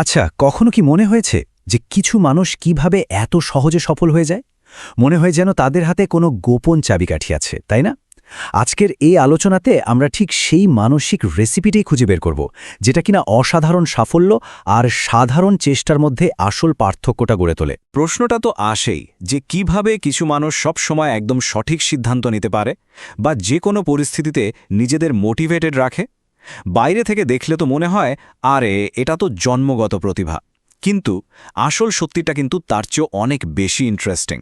আচ্ছা কখনো কি মনে হয়েছে যে কিছু মানুষ কীভাবে এত সহজে সফল হয়ে যায়? মনে হয় যেন তাদের হাতে কোনো গোপন চাবিকাঠি আছে, তাই না? আজকের এই আলোচনাতে আমরা ঠিক সেই মানসিক রেসিপিটাই খুঁজে বের করব, যেটা কিনা অসাধারণ সাফল্য আর সাধারণ চেষ্টার মধ্যে আসল পার্থক্যটা গড়ে তোলে। প্রশ্নটা তো আসেই যে কীভাবে কিছু মানুষ সব সময় একদম সঠিক সিদ্ধান্ত নিতে পারে বা যে কোনো পরিস্থিতিতে নিজেদের মোটিভেটেড রাখে? বাইরে থেকে দেখলে তো মনে হয়, আরে, এটা তো জন্মগত প্রতিভা। কিন্তু আসল সত্যিটা কিন্তু তার চেয়েও অনেক বেশি ইন্টারেস্টিং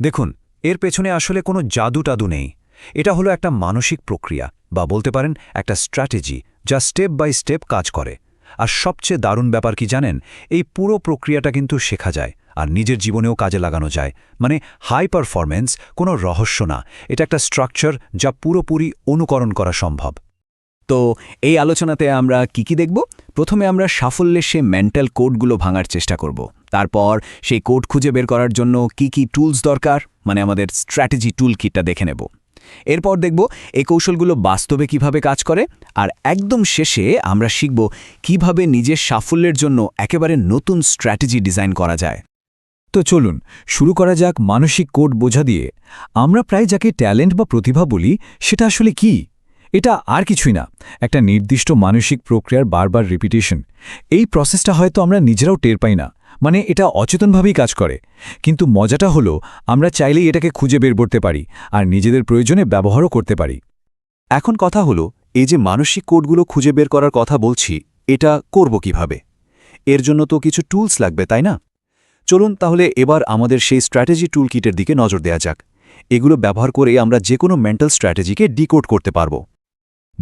দেখুন, এর পেছনে আসলে কোনো জাদু টাদু নেই। এটা হলো একটা মানসিক প্রক্রিয়া, বা বলতে পারেন একটা স্ট্র্যাটেজি যা স্টেপ বাই স্টেপ কাজ করে। আর সবচেয়ে দারুণ ব্যাপার কি জানেন, এই পুরো প্রক্রিয়াটা কিন্তু শেখা যায়, আর নিজের জীবনেও কাজে লাগানো যায়। মানে হাই পারফরম্যান্স কোনো রহস্য না, এটা একটা স্ট্রাকচার যা পুরোপুরি অনুকরণ করা সম্ভব। তো এই আলোচনাতে আমরা কি কি দেখব? প্রথমে আমরা সাফল্যের সে মেন্টাল কোডগুলো ভাঙার চেষ্টা করব। তারপর সেই কোড খুঁজে বের করার জন্য কি কি টুলস দরকার? মানে আমাদের স্ট্র্যাটেজি টুল কিটটা দেখে নেব। এরপর দেখব এই কৌশলগুলো বাস্তবে কীভাবে কাজ করে। আর একদম শেষে আমরা শিখব কীভাবে নিজের সাফল্যের জন্য একেবারে নতুন স্ট্র্যাটেজি ডিজাইন করা যায়। তো চলুন, শুরু করা যাক মানসিক কোড বোঝা দিয়ে। আমরা প্রায় যাকে ট্যালেন্ট বা প্রতিভা বলি, সেটা আসলে কি? এটা আর কিছুই না, একটা নির্দিষ্ট মানসিক প্রক্রিয়ার বারবার রিপিটেশন এই প্রসেসটা হয়তো আমরা নিজেরাও টের পাই না মানে এটা অচেতনভাবেই কাজ করে। কিন্তু মজাটা হলো, আমরা চাইলেই এটাকে খুঁজে বের করতে পারি, আর নিজেদের প্রয়োজনে ব্যবহারও করতে পারি। এখন কথা হলো, এই যে মানসিক কোডগুলো খুঁজে বের করার কথা বলছি, এটা করব কীভাবে? এর জন্য তো কিছু টুলস লাগবে, তাই না? চলুন তাহলে এবার আমাদের সেই স্ট্র্যাটেজি টুল কিটের দিকে নজর দেওয়া যাক। এগুলো ব্যবহার করে আমরা যে কোনো মেন্টাল স্ট্র্যাটেজিকে ডিকোড করতে পারব।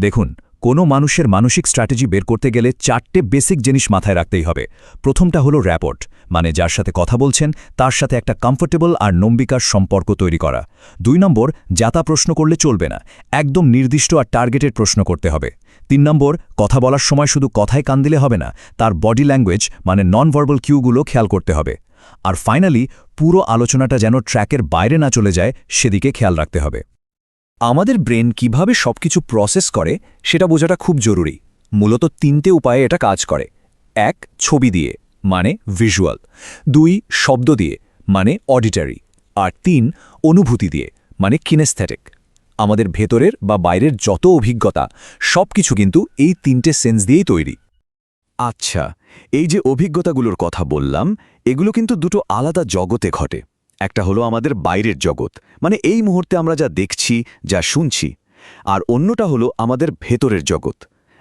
দেখুন, কোনো মানুষের মানসিক স্ট্র্যাটেজি বের করতে গেলে চারটে বেসিক জিনিস মাথায় রাখতেই হবে। প্রথমটা হলো র্যাপোর্ট মানে যার সাথে কথা বলছেন, তার সাথে একটা কমফোর্টেবল আর নম্বিকার সম্পর্ক তৈরি করা। দুই নম্বর, যাতা প্রশ্ন করলে চলবে না, একদম নির্দিষ্ট আর টার্গেটেড প্রশ্ন করতে হবে। তিন নম্বর, কথা বলার সময় শুধু কথায় কান দিলে হবে না, তার বডি ল্যাঙ্গুয়েজ মানে নন ভার্বাল কিউগুলো খেয়াল করতে হবে। আর ফাইনালি পুরো আলোচনাটা যেন ট্র্যাকের বাইরে না চলে যায়, সেদিকে খেয়াল রাখতে হবে। আমাদের ব্রেন কীভাবে সবকিছু প্রসেস করে সেটা বোঝাটা খুব জরুরি। মূলত তিনটে উপায়ে এটা কাজ করে। এক, ছবি দিয়ে মানে ভিজুয়াল দুই, শব্দ দিয়ে মানে অডিটারি আর তিন, অনুভূতি দিয়ে মানে কিনেস্থেটিক আমাদের ভেতরের বা বাইরের যত অভিজ্ঞতা সব কিছু কিন্তু এই তিনটে সেন্স দিয়েই তৈরি। আচ্ছা এই যে অভিজ্ঞতাগুলোর কথা বললাম, এগুলো কিন্তু দুটো আলাদা জগতে ঘটে। একটা হলো আমাদের বাইরের জগৎ। মানে এই মুহূর্তে আমরা যা দেখছি, যা শুনছি। আর অন্যটা হলো আমাদের ভেতরের জগৎ।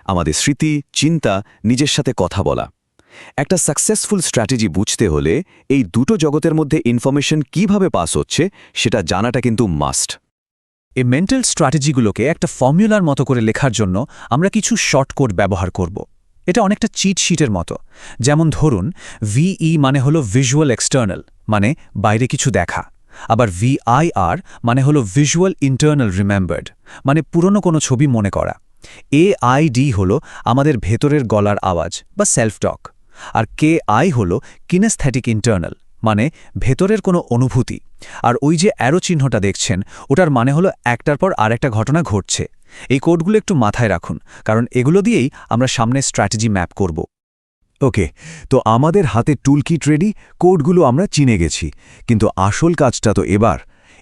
আমাদের স্মৃতি, চিন্তা, নিজের সাথে কথা বলা। একটা সাকসেসফুল স্ট্র্যাটেজি বুঝতে হলে এই দুটো জগতের মধ্যে ইনফরমেশন কীভাবে পাস হচ্ছে, সেটা জানাটা কিন্তু মাস্ট এই মেন্টাল স্ট্র্যাটেজিগুলোকে একটা ফর্মুলার মতো করে লেখার জন্য আমরা কিছু শর্টকোড ব্যবহার করব। এটা অনেকটা চিট শিটের মতো। যেমন ধরুন ভিই মানে হলো ভিজুয়াল এক্সটার্নাল মানে বাইরে কিছু দেখা। আবার ভিআইআর মানে হলো ভিজুয়াল ইন্টারনাল রিমেম্বার্ড মানে পুরনো কোনো ছবি মনে করা। এআইডি হলো আমাদের ভেতরের গলার আওয়াজ বা self talk R K I হল কিনেস্থ্যাটিক ইন্টারনাল মানে ভেতরের কোনো অনুভূতি। আর ওই যে অ্যারো চিহ্নটা দেখছেন, ওটার মানে হলো একটার পর আরেকটা ঘটনা ঘটছে। এই কোডগুলো একটু মাথায় রাখুন, কারণ এগুলো দিয়েই আমরা সামনে স্ট্র্যাটেজি ম্যাপ করব। ওকে, তো আমাদের হাতে টুলকিট রেডি, কোডগুলো আমরা চিনে গেছি, কিন্তু আসল কাজটা তো এবার।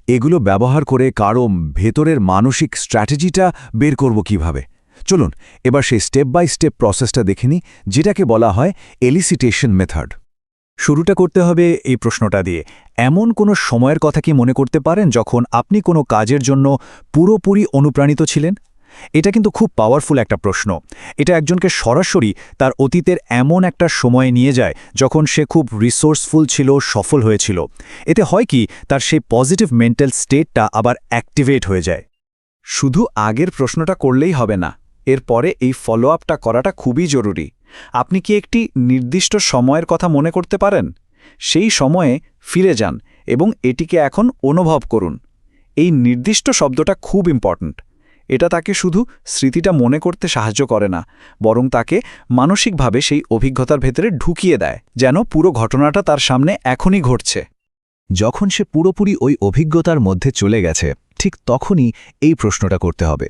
এগুলো ব্যবহার করে কারও ভেতরের মানসিক স্ট্র্যাটেজিটা বের করব কীভাবে? চলুন, এবার সেই স্টেপ বাই স্টেপ প্রসেসটা দেখে যেটাকে বলা হয় এলিসিটেশন মেথড শুরুটা করতে হবে এই প্রশ্নটা দিয়ে। এমন কোনো সময়ের কথা কি মনে করতে পারেন যখন আপনি কোনো কাজের জন্য পুরোপুরি অনুপ্রাণিত ছিলেন? এটা কিন্তু খুব পাওয়ারফুল একটা প্রশ্ন। এটা একজনকে সরাসরি তার অতীতের এমন একটা সময়ে নিয়ে যায় যখন সে খুব রিসোর্সফুল ছিল, সফল হয়েছিল। এতে হয় কি, তার সেই পজিটিভ মেন্টাল স্টেটটা আবার অ্যাক্টিভেট হয়ে যায়। শুধু আগের প্রশ্নটা করলেই হবে না, এরপরে এই ফলো আপটা করাটা খুবই জরুরি। আপনি কি একটি নির্দিষ্ট সময়ের কথা মনে করতে পারেন? সেই সময়ে ফিরে যান এবং এটিকে এখন অনুভব করুন। এই নির্দিষ্ট শব্দটা খুব ইম্পর্ট্যান্ট এটা তাকে শুধু স্মৃতিটা মনে করতে সাহায্য করে না, বরং তাকে মানসিকভাবে সেই অভিজ্ঞতার ভেতরে ঢুকিয়ে দেয়, যেন পুরো ঘটনাটা তার সামনে এখনই ঘটছে। যখন সে পুরোপুরি ওই অভিজ্ঞতার মধ্যে চলে গেছে, ঠিক তখনই এই প্রশ্নটা করতে হবে।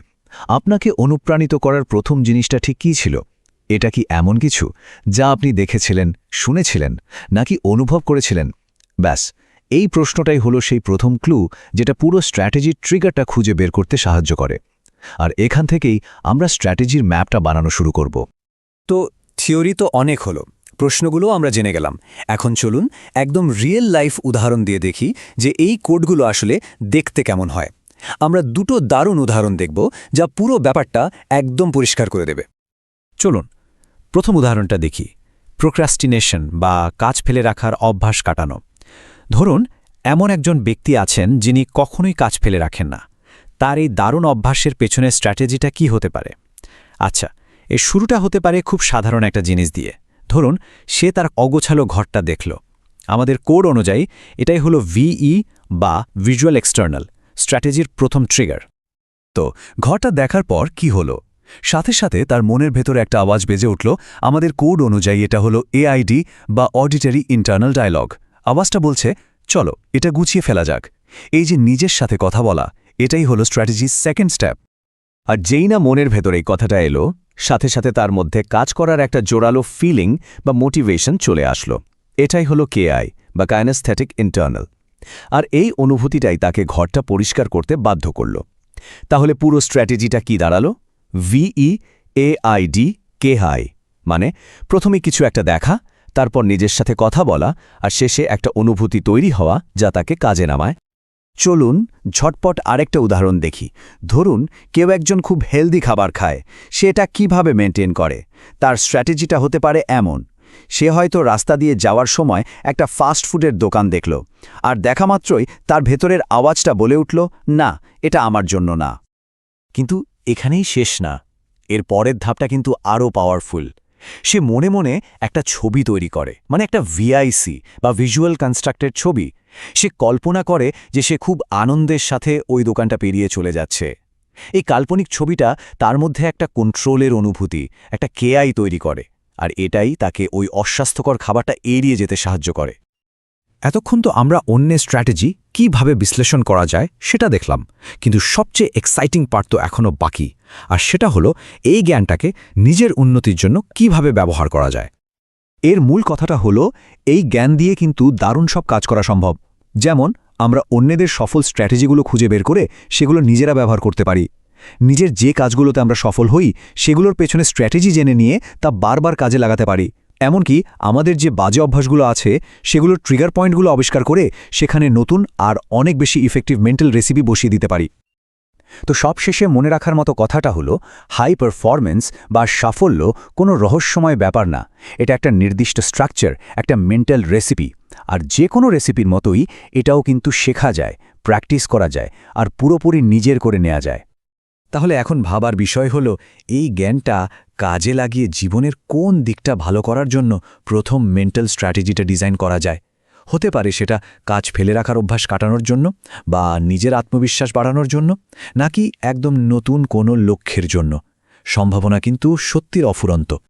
আপনাকে অনুপ্রাণিত করার প্রথম জিনিসটা ঠিক কী ছিল? এটা কি এমন কিছু যা আপনি দেখেছিলেন, শুনেছিলেন, নাকি অনুভব করেছিলেন? ব্যাস, এই প্রশ্নটাই হলো সেই প্রথম ক্লু যেটা পুরো স্ট্র্যাটেজির ট্রিগারটা খুঁজে বের করতে সাহায্য করে। আর এখান থেকেই আমরা স্ট্র্যাটেজির ম্যাপটা বানানো শুরু করব। তো থিওরি তো অনেক হলো প্রশ্নগুলো আমরা জেনে গেলাম। এখন চলুন একদম রিয়েল লাইফ উদাহরণ দিয়ে দেখি যে এই কোডগুলো আসলে দেখতে কেমন হয়। আমরা দুটো দারুণ উদাহরণ দেখব যা পুরো ব্যাপারটা একদম পরিষ্কার করে দেবে। চলুন, প্রথম উদাহরণটা দেখি। প্রোক্রাস্টিনেশন বা কাজ ফেলে রাখার অভ্যাস কাটানো। ধরুন, এমন একজন ব্যক্তি আছেন যিনি কখনোই কাজ ফেলে রাখেন না। তার এই দারুণ অভ্যাসের পেছনের স্ট্র্যাটেজিটা কি হতে পারে? আচ্ছা এর শুরুটা হতে পারে খুব সাধারণ একটা জিনিস দিয়ে। ধরুন, সে তার অগোছালো ঘরটা দেখল। আমাদের কোড অনুযায়ী এটাই হলো ভিই বা ভিজুয়াল এক্সটার্নাল, স্ট্র্যাটেজির প্রথম ট্রিগার। তো ঘরটা দেখার পর কি হলো? সাথে সাথে তার মনের ভেতরে একটা আওয়াজ বেজে উঠল, আমাদের কোড অনুযায়ী এটা হলো এআইডি বা অডিটারি ইন্টারনাল ডায়লগ। আওয়াজটা বলছে, চলো, এটা গুছিয়ে ফেলা যাক। এই যে নিজের সাথে কথা বলা এটাই হলো স্ট্র্যাটেজির সেকেন্ড স্টেপ আর যেই না মনের ভেতরে এই কথাটা এলো, সাথে সাথে তার মধ্যে কাজ করার একটা জোরালো ফিলিং বা মোটিভেশন চলে আসলো। এটাই হলো কেআই বা কাইনাস্থেটিক ইন্টারনাল আর এই অনুভূতিটাই তাকে ঘরটা পরিষ্কার করতে বাধ্য করল। তাহলে পুরো স্ট্র্যাটেজিটা কি দাঁড়াল? ভিই এআইডি কে হাই মানে প্রথমে কিছু একটা দেখা, তারপর নিজের সাথে কথা বলা, আর শেষে একটা অনুভূতি তৈরি হওয়া যা তাকে কাজে নামায়। চলুন ঝটপট আরেকটা উদাহরণ দেখি। ধরুন, কেউ একজন খুব হেলদি খাবার খায়, সে এটা কীভাবে মেনটেন করে? তার স্ট্র্যাটেজিটা হতে পারে এমন, সে হয়তো রাস্তা দিয়ে যাওয়ার সময় একটা ফাস্ট ফুডের দোকান দেখল, আর দেখা মাত্রই তার ভেতরের আওয়াজটা বলে উঠল, না, এটা আমার জন্য না। কিন্তু এখানেই শেষ না, এর পরের ধাপটা কিন্তু আরও পাওয়ারফুল সে মনে মনে একটা ছবি তৈরি করে মানে একটা ভিআইসি বা ভিজুয়াল কনস্ট্রাক্টের ছবি সে কল্পনা করে যে সে খুব আনন্দের সাথে ওই দোকানটা পেরিয়ে চলে যাচ্ছে। এই কাল্পনিক ছবিটা তার মধ্যে একটা কন্ট্রোলের অনুভূতি, একটা কেআই তৈরি করে, আর এটাই তাকে ওই অস্বাস্থ্যকর খাবারটা এড়িয়ে যেতে সাহায্য করে। এতক্ষণ তো আমরা অন্যের স্ট্র্যাটেজি কীভাবে বিশ্লেষণ করা যায় সেটা দেখলাম, কিন্তু সবচেয়ে এক্সাইটিং পার্ট তো এখনও বাকি, আর সেটা হলো এই জ্ঞানটাকে নিজের উন্নতির জন্য কীভাবে ব্যবহার করা যায়। এর মূল কথাটা হলো, এই জ্ঞান দিয়ে কিন্তু দারুণ সব কাজ করা সম্ভব। যেমন, আমরা অন্যদের সফল স্ট্র্যাটেজিগুলো খুঁজে বের করে সেগুলো নিজেরা ব্যবহার করতে পারি। নিজের যে কাজগুলোতে আমরা সফল হই, সেগুলোর পেছনে স্ট্র্যাটেজি জেনে নিয়ে তা বারবার কাজে লাগাতে পারি। এমনকি আমাদের যে বাজে অভ্যাসগুলো আছে, সেগুলোর ট্রিগার পয়েন্টগুলো আবিষ্কার করে সেখানে নতুন আর অনেক বেশি ইফেক্টিভ মেন্টাল রেসিপি বসিয়ে দিতে পারি। তো সবশেষে মনে রাখার মতো কথাটা হলো হাই পারফরমেন্স বা সাফল্য কোনো রহস্যময় ব্যাপার না। এটা একটা নির্দিষ্ট স্ট্রাকচার একটা মেন্টাল রেসিপি আর যে কোনো রেসিপির মতোই এটাও কিন্তু শেখা যায় প্র্যাকটিস করা যায়, আর পুরোপুরি নিজের করে নেওয়া যায়। তাহলে এখন ভাবার বিষয় হলো, এই জ্ঞানটা কাজে লাগিয়ে জীবনের কোন দিকটা ভালো করার জন্য প্রথম মেন্টাল স্ট্র্যাটেজিটা ডিজাইন করা যায়? হতে পারে সেটা কাজ ফেলে রাখার অভ্যাস কাটানোর জন্য বা নিজের আত্মবিশ্বাস বাড়ানোর জন্য, নাকি একদম নতুন কোনো লক্ষ্যের জন্য। সম্ভাবনা কিন্তু সত্যির অফুরন্ত।